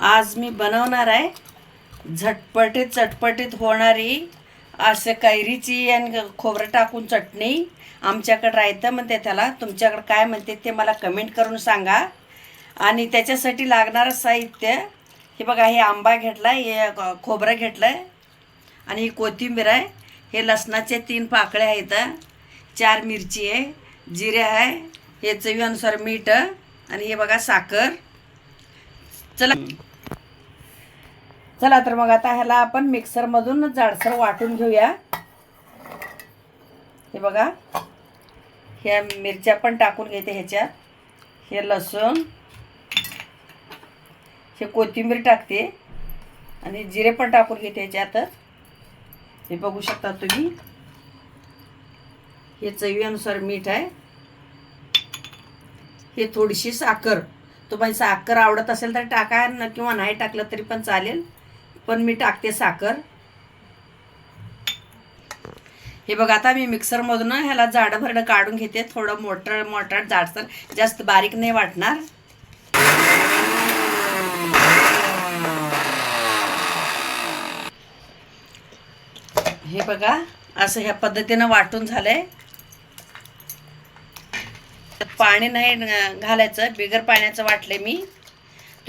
आज मी बनवणार आहे झटपटीत चटपटीत होणारी असं कैरीची आणि खोबरं टाकून चटणी आमच्याकडं राहतं म्हणते त्याला. तुमच्याकडं काय म्हणते ते मला कमेंट करून सांगा. आणि त्याच्यासाठी लागणारं साहित्य हे बघा हे आंबा घेतला हे खोबरं घेतलं आहे आणि ही कोथिंबीर आहे. हे लसणाचे तीन पाकळे आहेत. चार मिरची आहे जिरे आहे हे चवीनुसार मीठ आणि हे बघा साखर. चला. चला तर मग आता ह्याला आपण मिक्सरमधून जाडसर वाटून घेऊया. हे बघा. ह्या मिरच्या पण टाकून घेते ह्याच्यात. हे लसूण. हे कोथिंबीर टाकते. आणि जिरे पण टाकून घेते ह्याच्यातच हे बघू शकता तुम्ही. हे चवीनुसार मीठ आहे. हे थोडीशी साखर. तुम्हाला साखर आवडत असेल तर टाका किंवा नाही टाकलं तरी पण चालेल. पण मी टाकते साखर. हे बघा आता मी मिक्सरमधून ह्याला जाडं भरडं काढून घेते. थोडं मोठं मोठं जाडसर जास्त बारीक नाही वाटणार. हे बघा असं ह्या पद्धतीनं वाटून झालंय. पाणी नाही घालायचं बिगर पाण्याचं वाटले मी.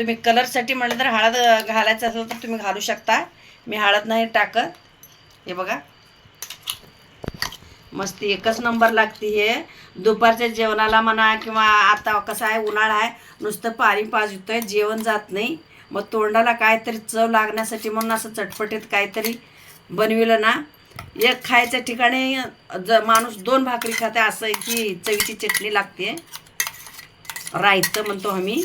तुम्ही कलरसाठी म्हटलं तर हळद घालायचं असेल तर तुम्ही घालू शकता. मी हळद नाही टाकत. हे बघा. मस्त एकच नंबर लागते हे. दुपारच्या जेवणाला म्हणा किंवा आता कसं आहे उन्हाळा आहे नुसतं पाणी पाजतोय जेवण जात नाही. मग तोंडाला काहीतरी चव लागण्यासाठी म्हणून असं चटपटीत काहीतरी बनविलं ना. एक खायच्या ठिकाणी ज माणूस दोन भाकरी खाते असं की चवीची चटणी लागते. रायतं म्हणतो आम्ही.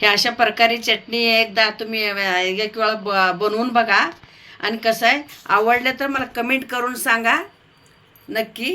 हे अशा प्रकारे चटणी एकदा तुम्ही एक वेळा ब बनवून बघा. आणि कसं आहे आवडलं तर मला कमेंट करून सांगा. नक्की.